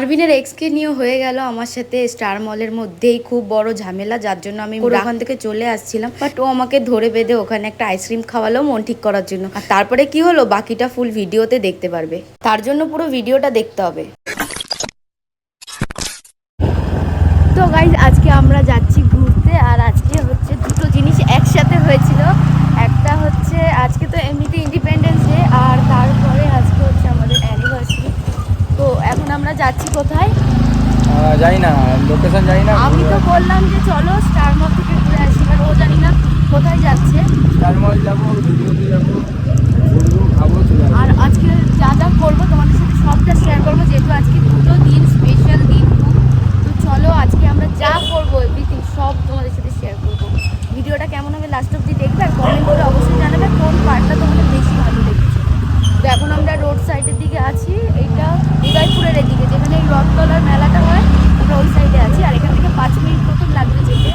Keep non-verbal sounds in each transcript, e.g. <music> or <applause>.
আরবিনের এক্সকে নিয়ে হয়ে গেল আমার সাথে স্টার মলের মধ্যেই খুব বড় ঝামেলা যার জন্য আমি ওখান থেকে চলে আসছিলাম। বাট ও আমাকে ধরে বেঁধে ওখানে একটা আইসক্রিম খাওয়ালো মন ঠিক করার জন্য। আর তারপরে কি হলো? বাকিটা ফুল ভিডিওতে দেখতে পারবে। তার জন্য পুরো ভিডিওটা দেখতে হবে। তো গাইজ আজকে আমরা যাচ্ছি ঘুরতে আর আজকে হচ্ছে দুটো জিনিস একসাথে হয়েছিল একটা হচ্ছে আজকে তো এমনিতে ইন্ডিপেন্ডেন্স ডে আর তারপরে আজকে হচ্ছে আমাদের অ্যানিভার্সারি তো এখন আমরা যাচ্ছি কোথায়? জানি না লোকেশন জানি না আমি তো বললাম যে চলো স্টার মল থেকে ঘুরে আসি এবার ও জানি না কোথায় যাচ্ছে। স্টার মল যাব যাব ঘুরবো খাব চলে আসব। আর আজকে যা যা করব তোমাদের সাথে সবটা শেয়ার করব যেহেতু আজকে দুটো দিন স্পেশাল দিন খুব। তো চলো আজকে আমরা যা করব এভরিথিং সব তোমাদের সাথে শেয়ার করব ভিডিওটা কেমন হবে লাস্ট অব্দি দেখবে আর কমেন্ট করে অবশ্যই জানাবে কোন পার্টটা তোমাদের বেশি ভালো লেগেছে তো এখন আমরা রোড সাইডের দিকে আছি এইটা হৃদয়পুরের এদিকে যেখানে এই রথতলার মেলাটা হয় আমরা ওই সাইডে আছি আর এখান থেকে পাঁচ মিনিট মতন লাগবে যেতে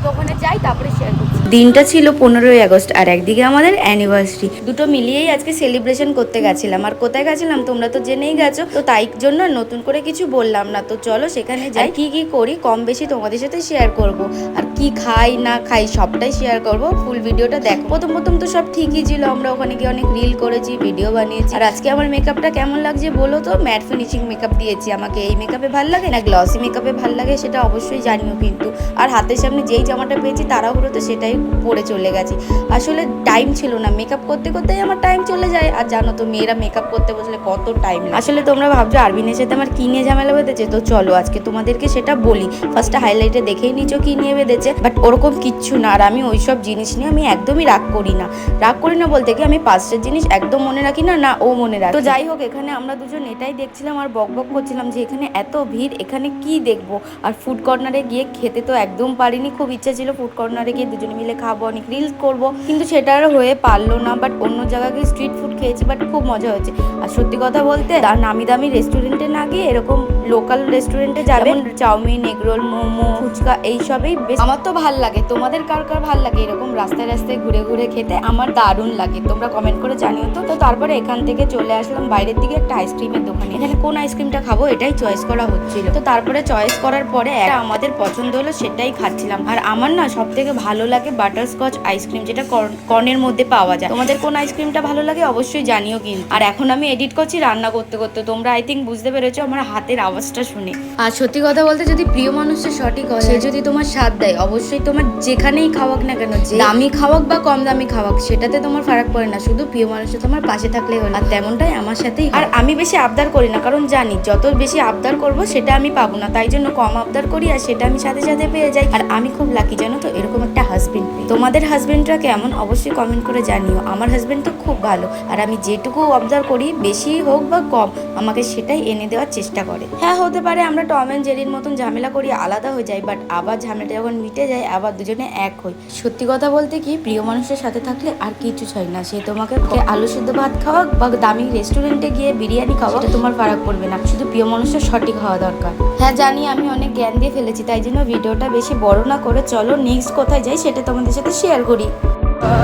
তো ওখানে যাই, তারপরে শেয়ার করছি। দিনটা ছিল পনেরোই আগস্ট, আর একদিকে আমাদের অ্যানিভার্সারি দুটো মিলিয়েই আজকে সেলিব্রেশন করতে গেছিলাম। আর কোথায় গেছিলাম তোমরা তো জেনেই গেছো, তো তাই জন্য নতুন করে কিছু বললাম না। তো চলো সেখানে যাই, কি কি করি, কম বেশি তোমাদের সাথে শেয়ার করব। আর কি খাই, না খাই, সবটাই শেয়ার করব। ফুল ভিডিওটা দেখো। প্রথম প্রথম তো সব ঠিকই ছিল। আমরা ওখানে গিয়ে অনেক রিল করেছি ভিডিও বানিয়েছি। আর আজকে আমার মেকআপটা কেমন লাগছে বলো তো? ম্যাট ফিনিশিং মেকআপ দিয়েছি। আমাকে এই মেকআপে ভালো লাগে? না গ্লসি মেকআপে ভালো লাগে সেটা অবশ্যই জানিও কিন্তু। আর হাতের সামনে যেই জামাটা পেয়েছি, তাড়াহুড়োতে সেটাই পরে চলে গেছি। আসলে টাইম ছিল না। মেকআপ করতে করতেই আমার টাইম চলে যায়। আর জানো তো, মেয়েরা মেকআপ করতে বসলে কত টাইম আসলে তোমরা ভাবছ, আরবিনের সাথে আমার কি নিয়ে ঝামেলা বেঁধেছে? তো চলো, আজকে তোমাদেরকে সেটা বলি। ফার্স্টে হাইলাইটে দেখেই নিচো কি নিয়ে বেঁধেছে। বাট ওরকম কিচ্ছু না। আর আমি ওই সব জিনিস নিয়ে আমি একদমই রাগ করি না। রাগ করি না বলতে কি আমি পাঁচটা জিনিস একদম মনে রাখি না না ও মনে রাখে। তো যাই হোক এখানে আমরা দুজন এটাই দেখছিলাম আর বক বক করছিলাম যে এখানে এত ভিড় এখানে কি দেখব? আর ফুড কর্নারে গিয়ে খেতে তো একদম পারিনি। খুব ইচ্ছা ছিল ফুড কর্নারে গিয়ে দুজনে মিলে খাব অনেক রিলস করব। কিন্তু সেটা আর হয়ে পারল না বাট অন্য জায়গায় গিয়ে স্ট্রিট ফুড খেয়েছি বাট খুব মজা হয়েছে। আর সত্যি কথা বলতে নামি দামি রেস্টুরেন্টে না গিয়ে এরকম লোকাল রেস্টুরেন্টে যাবেন chowmein egg roll momo phuchka এইসবেই বেশ আমার তো ভালো লাগে? তোমাদের কার কার ভালো লাগে? এরকম রাস্তায় রাস্তায় ঘুরে ঘুরে খেতে আমার দারুণ লাগে। তোমরা কমেন্ট করে জানিও তো। তো তারপরে এখান থেকে চলে আসলাম বাইরের দিকে একটা আইসক্রিমের দোকানে। এখানে কোন আইসক্রিমটা খাব? এটাই চয়েস করা হচ্ছিল। তো তারপরে চয়েস করার পরে একটা আমাদের পছন্দ হলো সেটাই খাচ্ছিলাম। আর আমার না সব থেকে ভালো লাগে বাটার স্কচ আইসক্রিম যেটা কর্ন- কর্নের মধ্যে পাওয়া যায়। তোমাদের কোন আইসক্রিমটা ভালো লাগে অবশ্যই জানিও কিন্তু। আর এখন আমি এডিট করছি রান্না করতে করতে। তোমরা আই থিঙ্ক বুঝতে পেরেছ আমার হাতের আওয়াজটা শুনে। আর সত্যি কথা বলতে যদি প্রিয় মানুষের সঠিক হয় যদি তোমার স্বাদ দেয় অবশ্যই তোমার যেখানেই খাওয়াক না কেন, যে দামি খাওয়াক বা কম দামি খাওয়াক, সেটাতে তোমার ফারাক পড়ে না। শুধু প্রিয় মানুষটা তোমার পাশে থাকলেই হলো। আর তেমনটাই আমার সাথেই আর আমি বেশি আবদার করি না, কারণ জানি যত বেশি আবদার করব, সেটা আমি পাবো না। তাই জন্য কম আবদার করি আর সেটা আমি সাথে সাথে পেয়ে যাই। আর আমি খুব লাকি জানো তো? এরকম একটা হাজবেন্ড তোমাদের হাজবেন্ডরা কেমন? অবশ্যই কমেন্ট করে জানিও। আমার হাজবেন্ড তো খুব ভালো। আর আমি যেটুকু অবজার্ভ করি, বেশি হোক বা কম, আমাকে সেটাই এনে দেওয়ার চেষ্টা করে। হ্যাঁ হতে পারে আমরা টম অ্যান্ড জেরির মতন ঝামেলা করি, আলাদা হয়ে যাই বাট আবার ঝামেলাটা যখন মিটে যায়, আবার দুজনে এক হই। সত্যি কথা বলতে কি, প্রিয় মানুষের সাথে থাকলে আর কিছু চাই না। সে তোমাকে আলু সিদ্ধ ভাত খাওয়াক বা দামি রেস্টুরেন্টে গিয়ে বিরিয়ানি খাওয়াক সেটা তোমার ফারাক পড়বে না। শুধু প্রিয় মানুষের সঠিক হওয়া দরকার। হ্যাঁ জানি আমি অনেক জ্ঞান দিয়ে ফেলেছি, তাই জন্য ভিডিওটা বেশি বড় না করে চলো নেক্সট কোথায় যাই সেটা তোমাদের সাথে শেয়ার করি।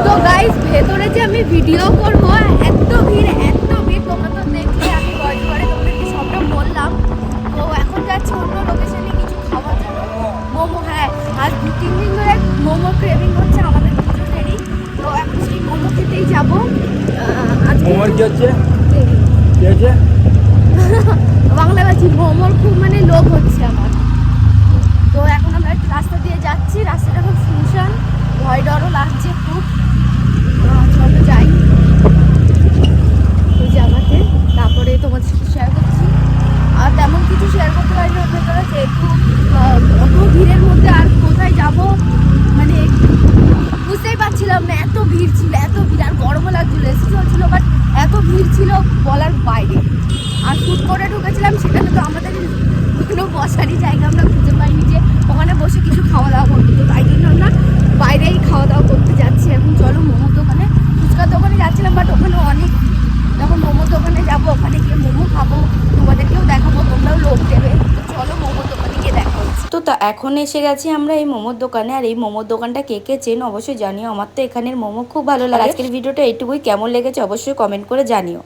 তো গাইস ভেতরে যে আমি ভিডিও করব, এত ভিড়, এত হচ্ছে কি হচ্ছে <laughs> বাংলা বাজি মোমোর খুব মানে লোভ হচ্ছে আমার। তো এখন আমরা রাস্তা দিয়ে যাচ্ছি, রাস্তাটা খুব শুনশান ভয় ডরও লাগছে খুব। চলো যাই। ওই জায়গাতে তারপরে তোমাদের সাথে শেয়ার করছি। আর তেমন কিছু শেয়ার করতে পারি না ভেতরে যেহেতু অত ভিড়ের মধ্যে আর কোথায় যাব? মানে বুঝতেই পারছিলাম এত ভিড় ছিল, এত ভিড়, আর গরমও লাগছিল এসি চলছিল বাট ভিড় ছিল বলার বাইরে। আর ফুড কোর্টে ঢুকেছিলাম, সেখানে তো আমাদের কোনো বসারই জায়গা আমরা খুঁজে পাইনি যে ওখানে বসে কিছু খাওয়া দাওয়া করব তো তাই জন্য আমরা বাইরেই খাওয়া দাওয়া করতে যাচ্ছি। এখন চলো মোমোর দোকানে। ফুচকার দোকানে যাচ্ছিলাম বাট ওখানে অনেক যখন মোমোর দোকানে যাব, ওখানে গিয়ে মোমো খাব, তোমাদেরকেও দেখাবো, তোমরাও লোক দেবে। চলো মোমোর দোকানে গিয়ে দেখা তো তা এখন এসে গেছি আমরা এই মোমোর দোকানে। আর এই মোমোর দোকানটা কে কে চেন অবশ্যই জানিও। আমার তো এখানের মোমো খুব ভালো লাগে। আজকের ভিডিওটা এইটুকুই। কেমন লেগেছে অবশ্যই কমেন্ট করে জানিও।